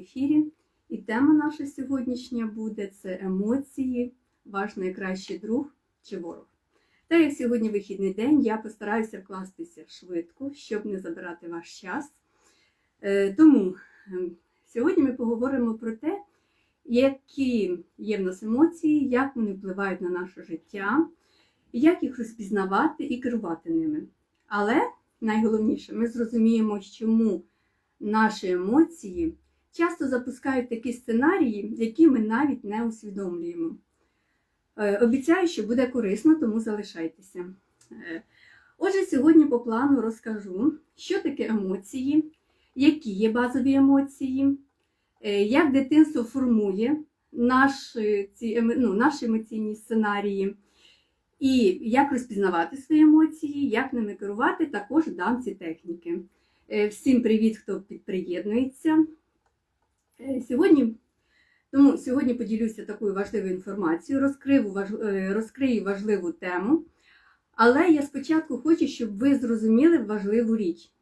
ефірі. І тема наша сьогоднішня буде це емоції, ваш найкращий друг чи ворог. Та як сьогодні вихідний день, я постараюся вкластися швидко, щоб не забирати ваш час. Е, Тому ем, сьогодні ми поговоримо про те, які є в нас емоції, як вони впливають на наше життя, як їх розпізнавати і керувати ними. Але найголовніше, ми зрозуміємо, чому наші емоції часто запускають такі сценарії, які ми навіть не усвідомлюємо. Е, Обіцяю, що буде корисно, тому залишайтеся. Е, Отже, сьогодні по плану розкажу, що таке емоції, які є базові емоції, е, як дитинство формує наші, ці, ну, наші емоційні сценарії, і як розпізнавати свої емоції, як ними керувати, також дам ці техніки. Всім привіт, хто підприєднується. Е, Сьогодні, тому сьогодні поділюся такою важливою інформацією, розкрию, важ- е, розкрию важливу тему. Але я спочатку хочу, щоб ви зрозуміли важливу річ.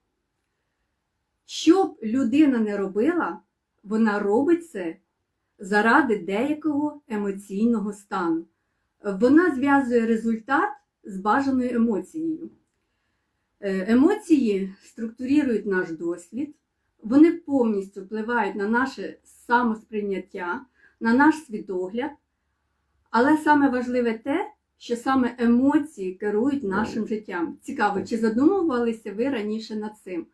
Що б людина не робила, вона робить це заради деякого емоційного стану. Вона зв'язує результат з бажаною емоцією. Е, Емоції структурюють наш досвід, вони повністю впливають на наше самосприйняття, на наш світогляд. Але саме важливе те, що саме емоції керують нашим життям. Цікаво, чи задумувалися ви раніше над цим?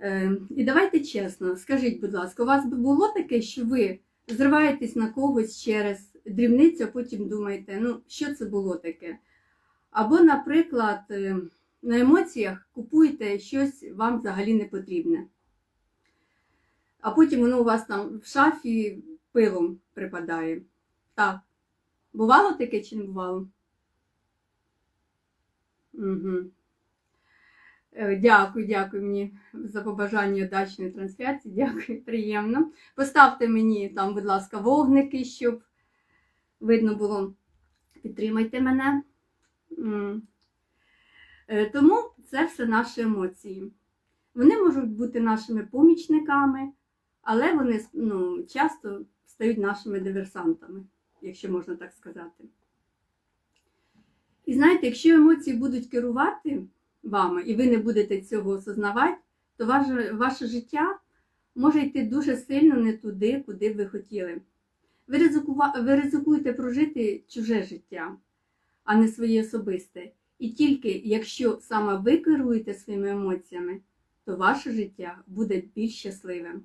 Е, і давайте чесно, скажіть, будь ласка, у вас було таке, що ви зриваєтесь на когось через дрібницю, а потім думаєте, ну, що це було таке? Або, наприклад, е, на емоціях купуєте щось вам взагалі не потрібне. А потім воно у вас там в шафі пилом припадає. Так. Бувало таке чи не бувало? Угу. Дякую, дякую мені за побажання удачної трансляції. Дякую, приємно. Поставте мені там, будь ласка, вогники, щоб видно було. Підтримайте мене. Е, Тому це все наші емоції. Вони можуть бути нашими помічниками, але вони ну, часто стають нашими диверсантами, якщо можна так сказати. І знаєте, якщо емоції будуть керувати вами, і ви не будете цього осознавати, то ваше, ваше життя може йти дуже сильно не туди, куди б ви хотіли. Ви ризикуєте прожити чуже життя, а не своє особисте. І тільки якщо саме ви керуєте своїми емоціями, то ваше життя буде більш щасливим.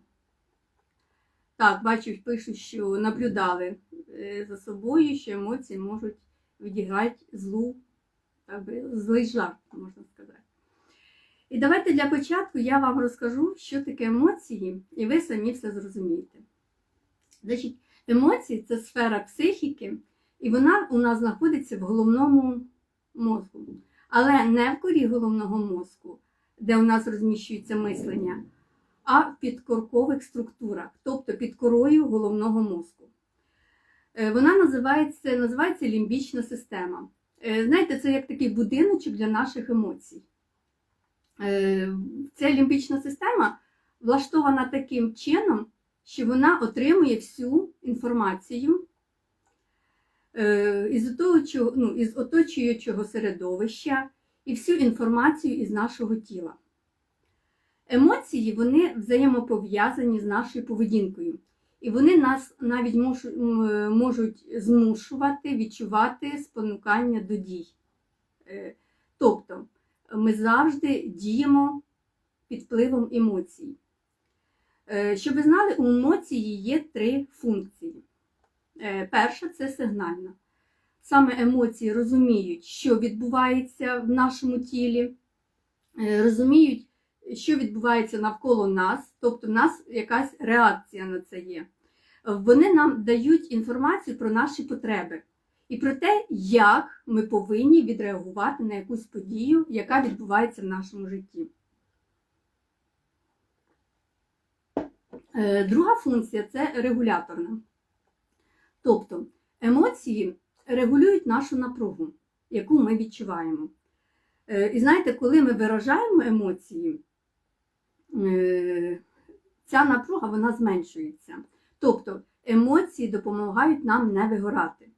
Так, бачу, пишуть, що наблюдали е, за собою, що емоції можуть відіграти злу, так злий жарт, можна сказати. І давайте для початку я вам розкажу, що таке емоції, і ви самі все зрозумієте. Значить, емоції це сфера психіки, і вона у нас знаходиться в головному мозку. Але не в корі головного мозку, де у нас розміщується мислення, а в підкоркових структурах, тобто під корою головного мозку. Е, Вона називається, називається лімбічна система. Е, Знаєте, це як такий будиночок для наших емоцій. Е, Ця лімбічна система влаштована таким чином, що вона отримує всю інформацію із, оточу- ну, із оточуючого середовища і всю інформацію із нашого тіла. Емоції вони взаємопов'язані з нашою поведінкою. І вони нас навіть можуть змушувати відчувати спонукання до дій. Е, Тобто ми завжди діємо під впливом емоцій. Е, Щоб ви знали, у емоції є три функції. Е, Перша це сигнальна. Саме емоції розуміють, що відбувається в нашому тілі, е, розуміють, що відбувається навколо нас, тобто в нас якась реакція на це є. Вони нам дають інформацію про наші потреби і про те, як ми повинні відреагувати на якусь подію, яка відбувається в нашому житті. Е, Друга функція це регуляторна. Тобто емоції регулюють нашу напругу, яку ми відчуваємо. Е, І знаєте, коли ми виражаємо емоції, е, ця напруга вона зменшується. Тобто емоції допомагають нам не вигорати.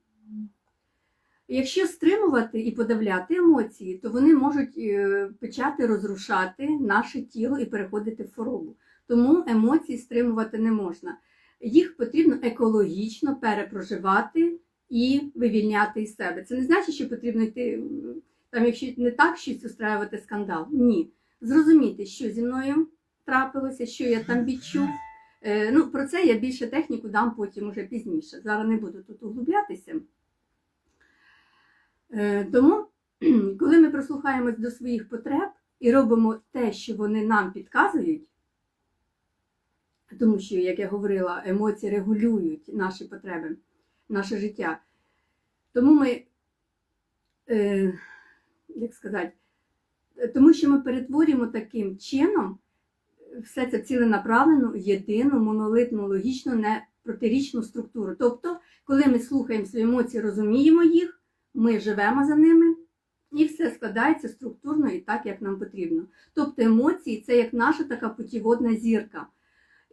Якщо стримувати і подавляти емоції, то вони можуть е, почати розрушати наше тіло і переходити в хворобу. Тому емоції стримувати не можна. Їх потрібно екологічно перепроживати і вивільняти із себе. Це не значить, що потрібно йти там, якщо не так щось устраювати скандал. Ні. Зрозуміти, що зі мною трапилося, що я там відчув. Е, Ну, про це я більше техніку дам потім уже пізніше. Зараз не буду тут углублятися. Е, Тому, коли ми прислухаємось до своїх потреб і робимо те, що вони нам підказують, тому що, як я говорила, емоції регулюють наші потреби, наше життя. Тому ми, е, як сказати, тому що ми перетворюємо таким чином все це ціленаправлену, єдину, монолитну, логічну, не протирічну структуру. Тобто, коли ми слухаємо свої емоції, розуміємо їх, ми живемо за ними, і все складається структурно і так, як нам потрібно. Тобто емоції це як наша така путіводна зірка,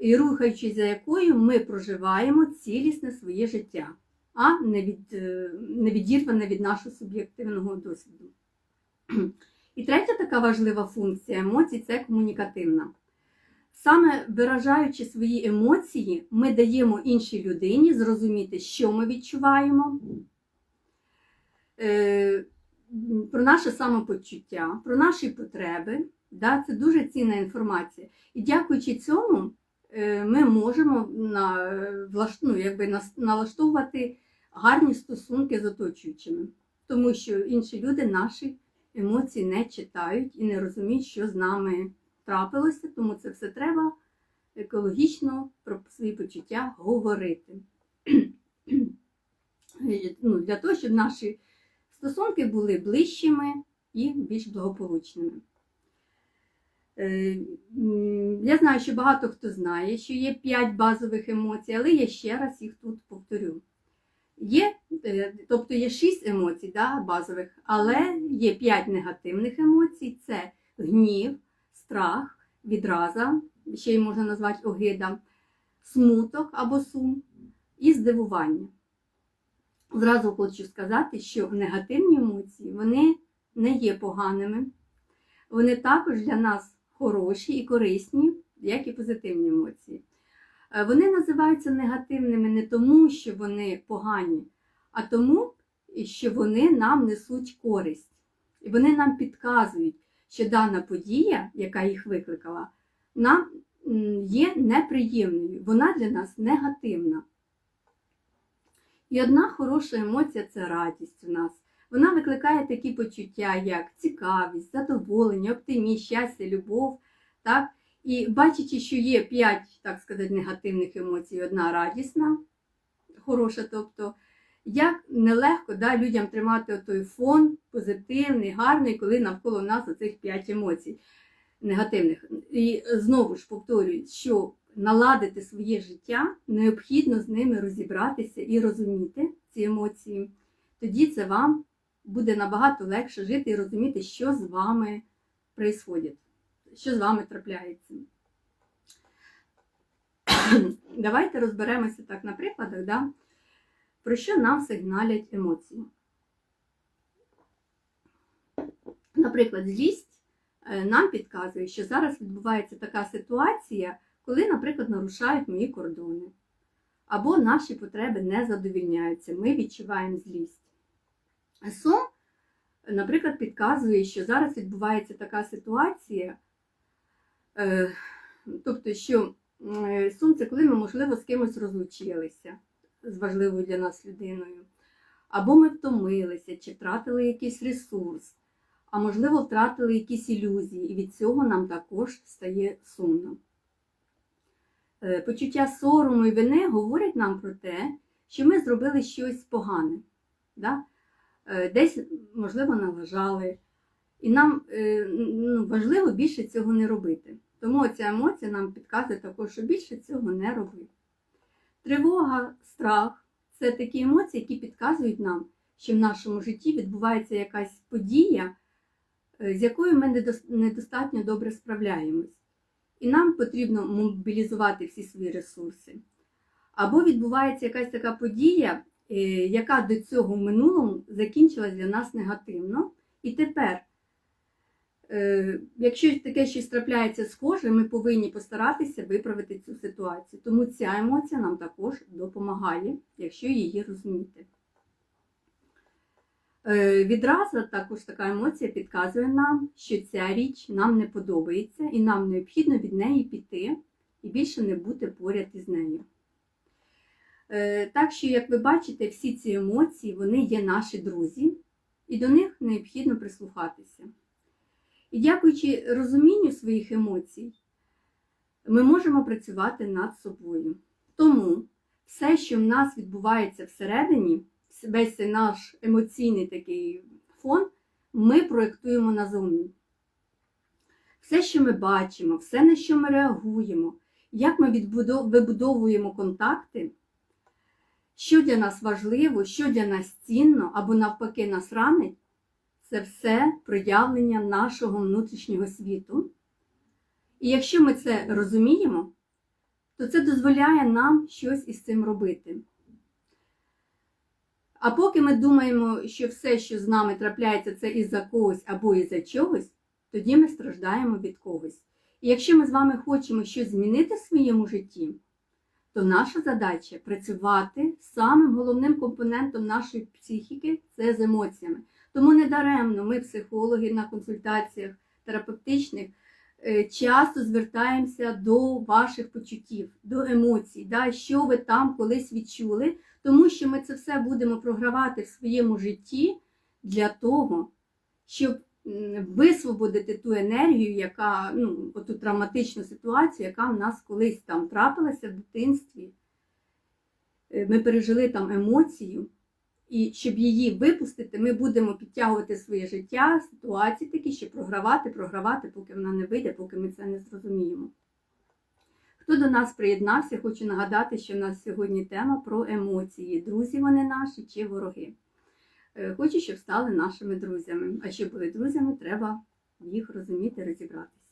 і рухаючись за якою ми проживаємо цілісне своє життя, а не, від, е, не відірване від нашого суб'єктивного досвіду. І третя така важлива функція емоцій це комунікативна. Саме виражаючи свої емоції, ми даємо іншій людині зрозуміти, що ми відчуваємо, е, про наше самопочуття, про наші потреби. Да, Це дуже цінна інформація. І дякуючи цьому, ми можемо на, влаш- ну, якби налаштовувати гарні стосунки з оточуючими, тому що інші люди наші емоції не читають і не розуміють, що з нами трапилося, тому це все треба екологічно про свої почуття говорити. Ну, Для того, щоб наші стосунки були ближчими і більш благополучними. Е, Я знаю, що багато хто знає, що є 5 базових емоцій, але я ще раз їх тут повторю. Є, е, тобто є 6 емоцій да, базових, але є 5 негативних емоцій: це гнів, страх, відраза, ще й можна назвати огида, смуток або сум і здивування. Зразу хочу сказати, що негативні емоції вони не є поганими. Вони також для нас хороші і корисні, як і позитивні емоції. Е, Вони називаються негативними не тому, що вони погані, а тому, що вони нам несуть користь. І вони нам підказують, що дана подія, яка їх викликала, нам є неприємною. Вона для нас негативна. І одна хороша емоція це радість у нас. Вона викликає такі почуття, як цікавість, задоволення, оптимізм, щастя, любов. Так? І бачачи, що є п'ять, так сказати, негативних емоцій, одна радісна, хороша, тобто, як нелегко да, людям тримати той фон позитивний, гарний, коли навколо нас оцих п'ять емоцій негативних. І знову ж повторюю, що наладити своє життя необхідно з ними розібратися і розуміти ці емоції. Тоді це вам буде набагато легше жити і розуміти, що з вами відбувається, що з вами трапляється. Давайте розберемося так на прикладах, да? про що нам сигналять емоції. Наприклад, злість е, нам підказує, що зараз відбувається така ситуація, коли, наприклад, нарушають мої кордони, або наші потреби не задовільняються, ми відчуваємо злість. Сум, наприклад, підказує, що зараз відбувається така ситуація, е, тобто, що е, сум це коли ми, можливо, з кимось розлучилися з важливою для нас людиною, або ми втомилися, чи втратили якийсь ресурс, а можливо, втратили якісь ілюзії, і від цього нам також стає сумно. Е, Почуття сорому і вини говорять нам про те, що ми зробили щось погане. Да? Е, Десь, можливо, налажали. І нам е, ну, важливо більше цього не робити. Тому ця емоція нам підказує також, що більше цього не робити. Тривога, страх це такі емоції, які підказують нам, що в нашому житті відбувається якась подія, е, з якою ми недостатньо добре справляємось. і нам потрібно мобілізувати всі свої ресурси. Або відбувається якась така подія, яка до цього в минулому закінчилась для нас негативно. І тепер, е, якщо таке щось трапляється схоже, ми повинні постаратися виправити цю ситуацію. Тому ця емоція нам також допомагає, якщо її розуміти. Е, Відразу також така емоція підказує нам, що ця річ нам не подобається, і нам необхідно від неї піти і більше не бути поряд із нею. Е, Так що, як ви бачите, всі ці емоції вони є наші друзі, і до них необхідно прислухатися. І дякуючи розумінню своїх емоцій, ми можемо працювати над собою. Тому все, що в нас відбувається всередині, весь цей наш емоційний такий фон, ми проєктуємо назовні. Все, що ми бачимо, все, на що ми реагуємо, як ми вибудовуємо контакти, що для нас важливо, що для нас цінно, або навпаки нас ранить, це все проявлення нашого внутрішнього світу. І якщо ми це розуміємо, то це дозволяє нам щось із цим робити. А поки ми думаємо, що все, що з нами трапляється, це із-за когось або із-за чогось, тоді ми страждаємо від когось. І якщо ми з вами хочемо щось змінити в своєму житті, то наша задача працювати самим головним компонентом нашої психіки це з емоціями. Тому недаремно ми, психологи, на консультаціях терапевтичних е, часто звертаємося до ваших почуттів, до емоцій, да, що ви там колись відчули, тому що ми це все будемо програвати в своєму житті для того, щоб висвободити ту енергію, яка ну, оту травматичну ситуацію, яка в нас колись там трапилася в дитинстві. Е, Ми пережили там емоцію, і щоб її випустити, ми будемо підтягувати своє життя, ситуації такі, щоб програвати, програвати, поки вона не вийде, поки ми це не зрозуміємо. Хто до нас приєднався, хочу нагадати, що в нас сьогодні тема про емоції. Друзі вони наші чи вороги. Е, Хочу, щоб стали нашими друзями. А щоб були друзями, треба їх розуміти, розібратися.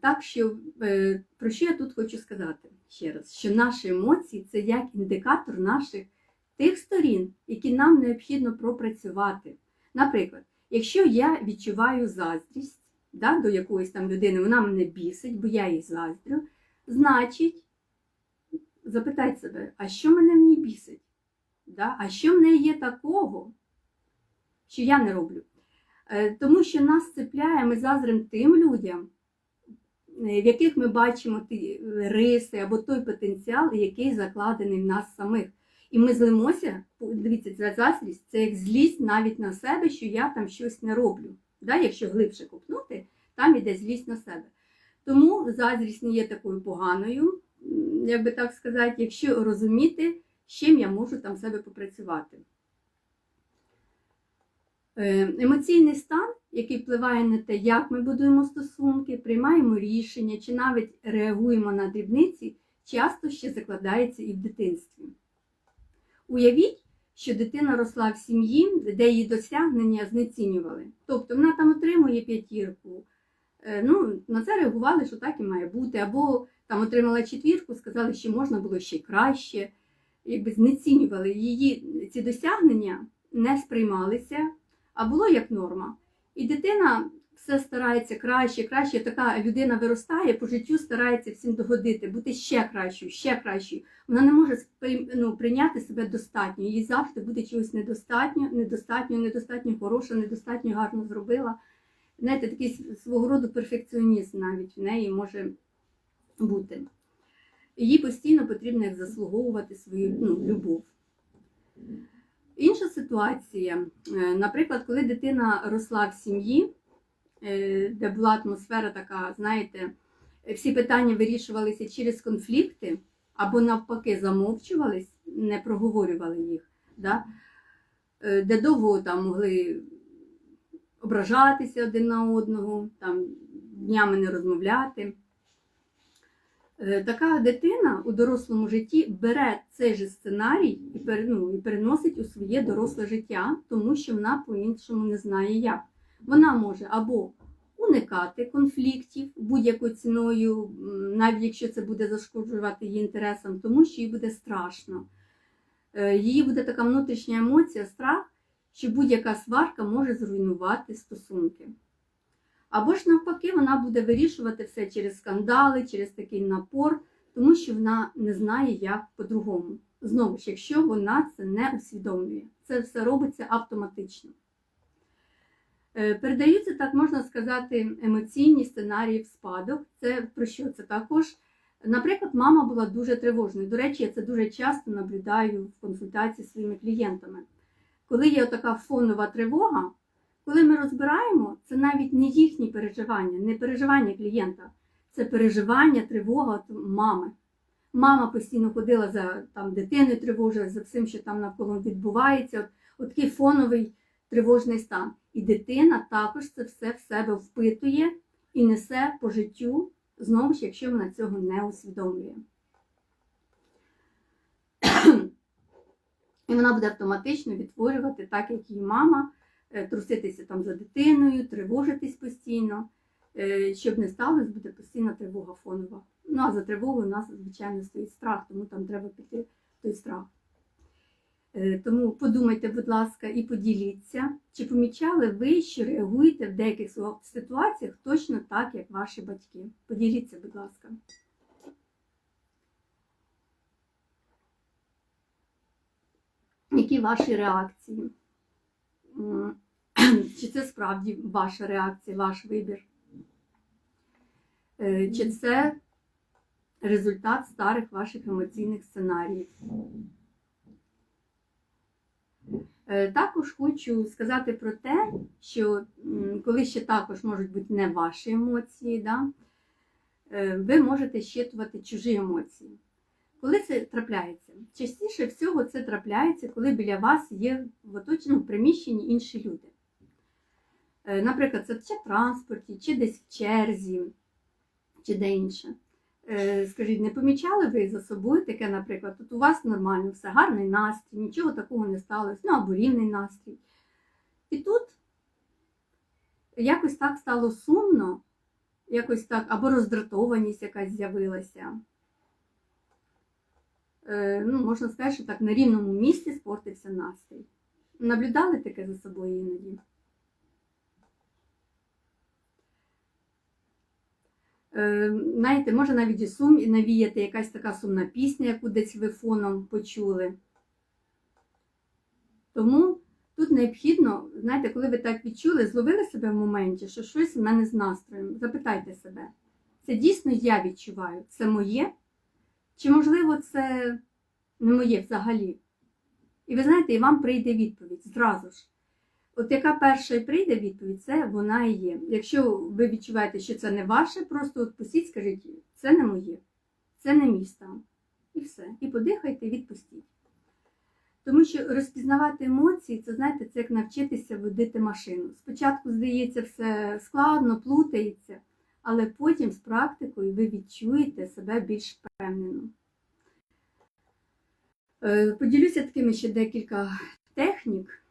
Так що, е, про що я тут хочу сказати ще раз? Що наші емоції це як індикатор наших тих сторін, які нам необхідно пропрацювати. Наприклад, якщо я відчуваю заздрість да, до якоїсь там людини, вона мене бісить, бо я їй заздрю, значить, запитайте себе, а що мене в ній бісить? Да? А що в неї є такого, що я не роблю? Е, Тому що нас цепляє, ми заздрим тим людям, е, в яких ми бачимо ті риси або той потенціал, який закладений в нас самих. І ми злимося, дивіться, ця заздрість це як злість навіть на себе, що я там щось не роблю. Да? Якщо глибше копнути, там іде злість на себе. Тому заздрість не є такою поганою, як би так сказати, якщо розуміти, чим я можу там себе попрацювати. Е, Емоційний стан, який впливає на те, як ми будуємо стосунки, приймаємо рішення чи навіть реагуємо на дрібниці, часто ще закладається і в дитинстві. Уявіть, що дитина росла в сім'ї, де її досягнення знецінювали. Тобто вона там отримує п'ятірку. Е, Ну, на це реагували, що так і має бути. Або там отримала четвірку, сказали, що можна було ще краще. Якби знецінювали її ці досягнення, не сприймалися, а було як норма. І дитина все старається краще, краще. Така людина виростає по життю, старається всім догодити, бути ще кращою, ще кращою. Вона не може ну, прийняти себе достатньо. Їй завжди буде чогось недостатньо, недостатньо, недостатньо хороше, недостатньо гарно зробила. Знаєте, такий свого роду перфекціонізм навіть в неї може бути. Їй постійно потрібно як заслуговувати свою ну, любов. Інша ситуація, е, наприклад, коли дитина росла в сім'ї, е, де була атмосфера така, знаєте, всі питання вирішувалися через конфлікти, або навпаки замовчувались, не проговорювали їх, да? е, де довго там могли ображатися один на одного, там, днями не розмовляти. Е, Така дитина у дорослому житті бере цей же сценарій і, ну, і переносить у своє доросле життя, тому що вона по-іншому не знає як. Вона може або уникати конфліктів будь-якою ціною, навіть якщо це буде зашкоджувати її інтересам, тому що їй буде страшно. Е, Її буде така внутрішня емоція, страх, що будь-яка сварка може зруйнувати стосунки. Або ж навпаки, вона буде вирішувати все через скандали, через такий напор, тому що вона не знає, як по-другому. Знову ж, якщо вона це не усвідомлює, це все робиться автоматично. Е, Передаються, так можна сказати, емоційні сценарії в спадок. Це про що? Це також, наприклад, мама була дуже тривожною. До речі, я це дуже часто наблюдаю в консультації зі своїми клієнтами. Коли є така фонова тривога, коли ми розбираємо, це навіть не їхні переживання, не переживання клієнта, це переживання, тривога мами. Мама постійно ходила за там, дитиною тривожилась, за всім, що там навколо відбувається. От, от такий фоновий тривожний стан. І дитина також це все в себе впитує і несе по життю, знову ж, якщо вона цього не усвідомлює. І вона буде автоматично відтворювати так, як її мама, труситися там за дитиною, тривожитись постійно. Е, Щоб не сталося, буде постійна тривога фонова. Ну а за тривогою у нас, звичайно, стоїть страх, тому там треба піти той страх. Е, Тому подумайте, будь ласка, і поділіться, чи помічали ви, що реагуєте в деяких ситуаціях точно так, як ваші батьки. Поділіться, будь ласка. Які ваші реакції? Чи це справді ваша реакція, ваш вибір? Е, Чи це результат старих ваших емоційних сценаріїв? Е, Також хочу сказати про те, що коли ще також можуть бути не ваші емоції, да, е, ви можете щитувати чужі емоції. Коли це трапляється? Частіше всього це трапляється, коли біля вас є в оточеному приміщенні інші люди. Е, Наприклад, це чи в транспорті, чи десь в черзі, чи де інше. Е, Скажіть, не помічали ви за собою таке, наприклад, тут у вас нормально, все гарний настрій, нічого такого не сталося, ну або рівний настрій. І тут якось так стало сумно, якось так, або роздратованість якась з'явилася. Е, Ну, можна сказати, що так на рівному місці спортився настрій. Наблюдали таке за собою іноді? Е, Знаєте, може навіть і сум і навіяти якась така сумна пісня, яку десь ви фоном почули. Тому тут необхідно, знаєте, коли ви так відчули, зловили себе в моменті, що щось в мене з настроєм. Запитайте себе, це дійсно я відчуваю, це моє? Чи, можливо, це не моє взагалі? І ви знаєте, і вам прийде відповідь зразу ж. От яка перша прийде відповідь, це вона і є. Якщо ви відчуваєте, що це не ваше, просто от пустіть, скажіть, це не моє, це не мій стан. І все. І подихайте, відпустіть. Тому що розпізнавати емоції, це знаєте, це як навчитися водити машину. Спочатку, здається, все складно, плутається, але потім з практикою ви відчуєте себе більш впевнено. Е, Поділюся такими ще декілька технік.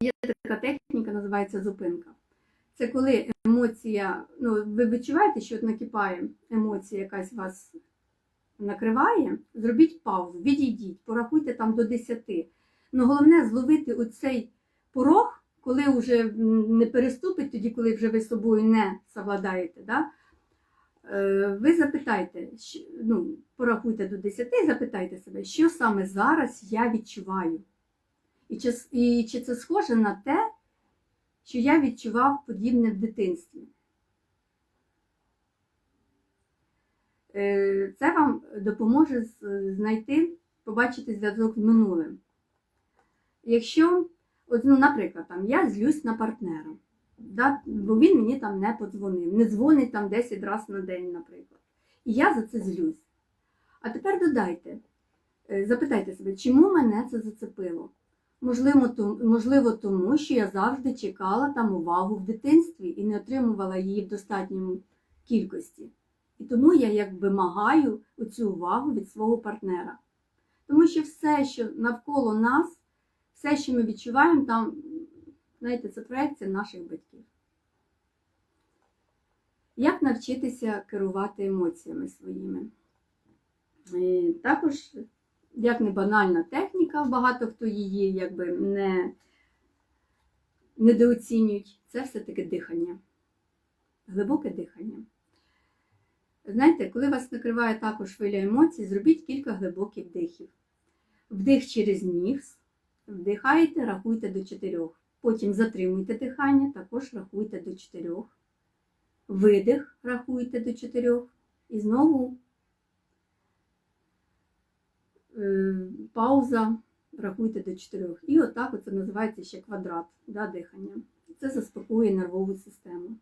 Є така техніка, називається зупинка. Це коли емоція, ну ви відчуваєте, що от накипає емоція, якась вас накриває, зробіть паузу, відійдіть, порахуйте там до 10. Ну головне зловити оцей порог, коли вже не переступить, тоді, коли вже ви собою не совладаєте. Да? Е, Ви запитайте, ну, порахуйте до 10 і запитайте себе, що саме зараз я відчуваю. І чи, і чи це схоже на те, що я відчував подібне в дитинстві? Е, Це вам допоможе знайти, побачити зв'язок з минулим. Якщо, от, ну, наприклад, там, я злюсь на партнера, да, бо він мені там не подзвонив, не дзвонить там 10 разів на день, наприклад. І я за це злюсь. А тепер додайте, е, запитайте себе, чому мене це зацепило? Можливо, то- можливо, тому що я завжди чекала там увагу в дитинстві і не отримувала її в достатньому кількості. І тому я як вимагаю цю увагу від свого партнера. Тому що все, що навколо нас, все, що ми відчуваємо, там Знаєте, це проекція наших батьків. Як навчитися керувати емоціями своїми? Е, Також, як не банальна техніка, багато хто її якби не недооцінюють, це все-таки дихання. Глибоке дихання. Знаєте, коли вас накриває також хвиля емоцій, зробіть кілька глибоких вдихів. Вдих через ніс, вдихаєте, рахуйте до чотирьох. Потім затримуйте дихання, також рахуйте до чотирьох. Видих, рахуйте до чотирьох. І знову е, пауза, рахуйте до чотирьох. І отак це називається ще квадрат да, дихання. Це заспокоює нервову систему.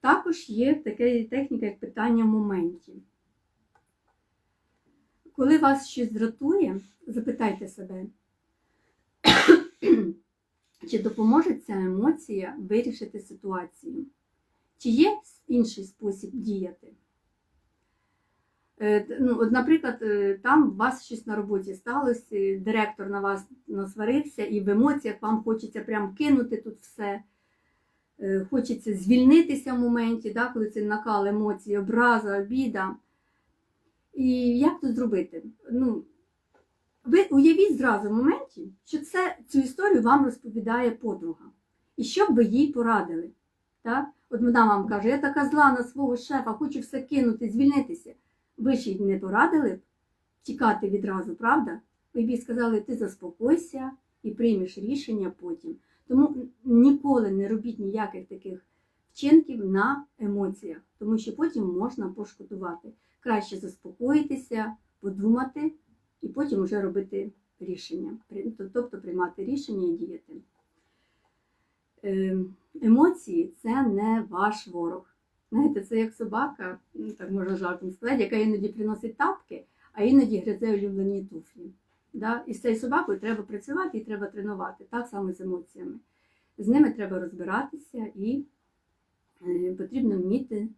Також є така техніка, як питання в моменті. Коли вас щось дратує, запитайте себе, чи допоможе ця емоція вирішити ситуацію? Чи є інший спосіб діяти? Е, Ну, от, наприклад, е, там у вас щось на роботі сталося, директор на вас насварився, і в емоціях вам хочеться прям кинути тут все. Е, Хочеться звільнитися в моменті, да, коли це накал емоцій, образа, обіда. І як тут зробити? Ну, ви уявіть зразу в моменті, що це, цю історію вам розповідає подруга. І що б ви їй порадили? Так? От вона вам каже, я така зла на свого шефа, хочу все кинути, звільнитися. Ви ж їй не порадили б тікати відразу, правда? Ви б їй сказали, ти заспокойся і приймеш рішення потім. Тому ніколи не робіть ніяких таких вчинків на емоціях, тому що потім можна пошкодувати. Краще заспокоїтися, подумати і потім вже робити рішення, тобто приймати рішення і діяти. Е, Емоції це не ваш ворог. Знаєте, це як собака, ну, так можна жартом сказати, яка іноді приносить тапки, а іноді гризе улюблені туфлі. Да? І з цією собакою треба працювати і треба тренувати. Так само з емоціями. З ними треба розбиратися і е, потрібно вміти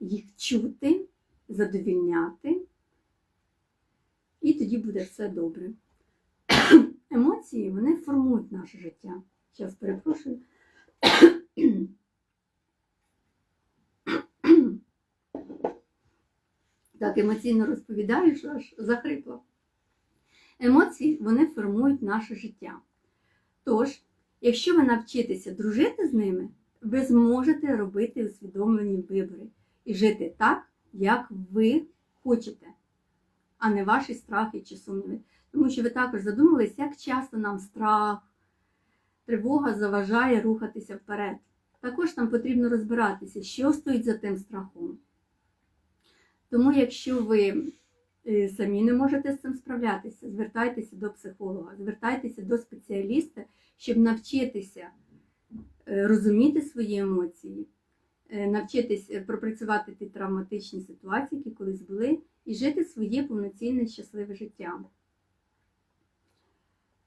їх чути, задовільняти, і тоді буде все добре. Емоції вони формують наше життя. Зараз перепрошую. Так емоційно розповідаю, що аж захрипла. Емоції вони формують наше життя. Тож, якщо ви навчитеся дружити з ними, ви зможете робити усвідомлені вибори і жити так, як ви хочете, а не ваші страхи чи сумніви. Тому що ви також задумались, як часто нам страх, тривога заважає рухатися вперед. Також нам потрібно розбиратися, що стоїть за тим страхом. Тому, якщо ви е, самі не можете з цим справлятися, звертайтеся до психолога, звертайтеся до спеціаліста, щоб навчитися е, розуміти свої емоції, навчитись е, пропрацювати ті травматичні ситуації, які колись були, і жити своє повноцінне щасливе життя.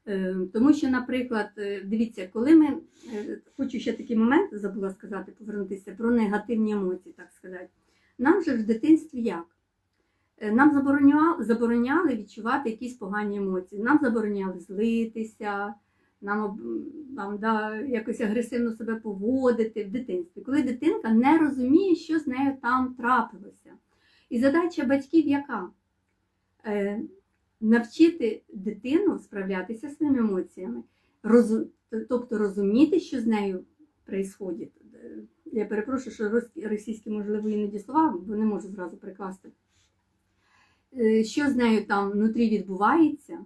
Е, Тому що, наприклад, е, дивіться, коли ми е, хочу ще такий момент забула сказати, повернутися про негативні емоції, так сказати. Нам же в дитинстві як? Е, Нам забороняли відчувати якісь погані емоції. Нам забороняли злитися, нам, нам да, якось агресивно себе поводити в дитинстві, коли дитинка не розуміє, що з нею там трапилося. І задача батьків яка? Е, навчити дитину справлятися з своїми емоціями, розу- тобто розуміти, що з нею відбувається. Я перепрошую, що російські, можливо, іноді слова, бо не можу зразу прикласти. Е, Що з нею там внутрі відбувається,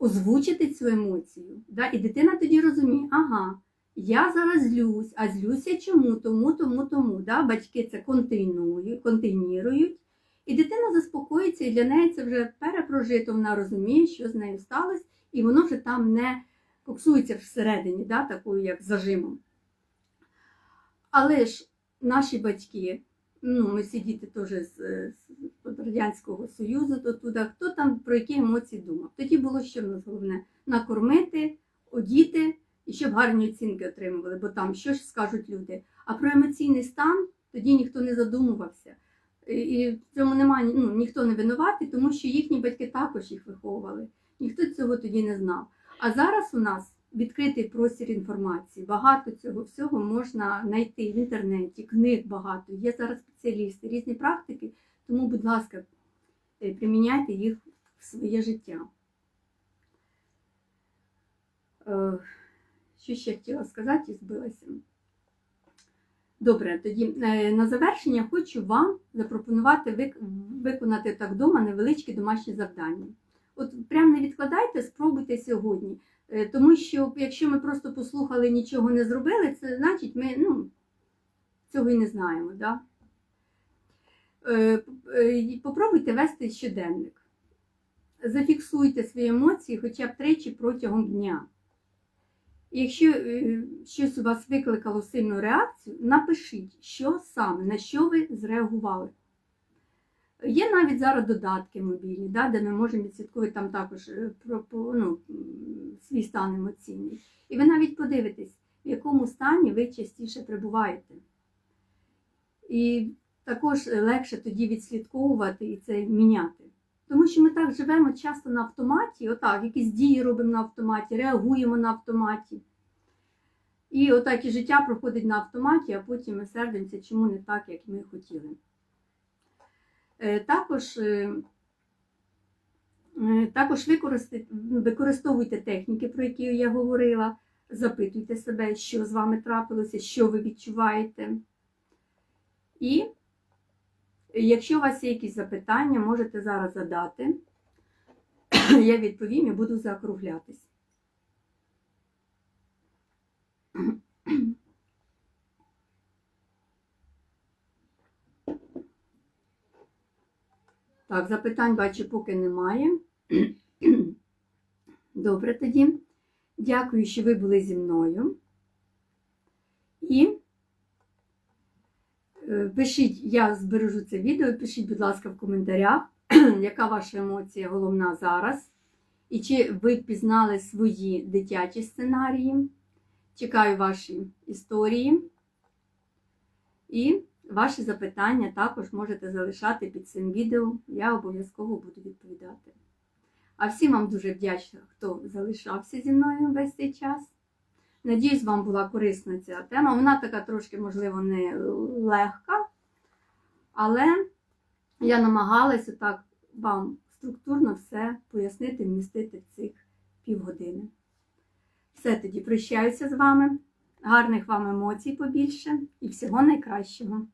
озвучити цю емоцію. Да? І дитина тоді розуміє, ага, я зараз злюсь, а злюся чому? Тому, тому, тому. Да? Батьки це контейнірують. І дитина заспокоїться, і для неї це вже перепрожито, вона розуміє, що з нею сталося, і воно вже там не коксується всередині, да, такою як зажимом. Але ж наші батьки, ну, ми всі діти теж з, з Радянського Союзу, то туди, хто там про які емоції думав. Тоді було що в нас головне? Накормити, одіти і щоб гарні оцінки отримували, бо там що ж скажуть люди. А про емоційний стан тоді ніхто не задумувався. І- в цьому немає ну, ніхто не винуватий, тому що їхні батьки також їх виховували. Ніхто цього тоді не знав. А зараз у нас відкритий простір інформації. Багато цього всього можна знайти в інтернеті, книг багато. Є зараз спеціалісти, різні практики, тому, будь ласка, е, приміняйте їх в своє життя. Е, Що ще хотіла сказати і збилася. Добре, тоді е, на завершення хочу вам запропонувати виконати так вдома невеличкі домашні завдання. От прям не відкладайте, спробуйте сьогодні. Тому що якщо ми просто послухали, нічого не зробили, це значить ми ну, цього і не знаємо. Да? Е, е, Попробуйте вести щоденник. Зафіксуйте свої емоції хоча б тричі протягом дня. Якщо е, щось у вас викликало сильну реакцію, напишіть, що саме, на що ви зреагували. Є навіть зараз додатки мобільні, да, де ми можемо відслідковувати там також ну, свій стан емоційний. І ви навіть подивитесь, в якому стані ви частіше перебуваєте. І також легше тоді відслідковувати і це міняти. Тому що ми так живемо часто на автоматі, отак, якісь дії робимо на автоматі, реагуємо на автоматі. І отак і життя проходить на автоматі, а потім ми сердимося, чому не так, як ми хотіли. Е, Також, е, е, також використовуйте техніки, про які я говорила, запитуйте себе, що з вами трапилося, що ви відчуваєте. І якщо у вас є якісь запитання, можете зараз задати. Я відповім і буду закруглятись. Так, запитань бачу, поки немає. Добре тоді. Дякую, що ви були зі мною. І пишіть, я збережу це відео, пишіть, будь ласка, в коментарях, яка ваша емоція головна зараз. І чи ви пізнали свої дитячі сценарії. Чекаю ваші історії. І ваші запитання також можете залишати під цим відео. Я обов'язково буду відповідати. А всім вам дуже вдячна, хто залишався зі мною весь цей час. Надіюсь, вам була корисна ця тема. Вона така трошки, можливо, не легка, але я намагалася так вам структурно все пояснити, вмістити в цих півгодини. Все тоді прощаюся з вами. Гарних вам емоцій побільше і всього найкращого.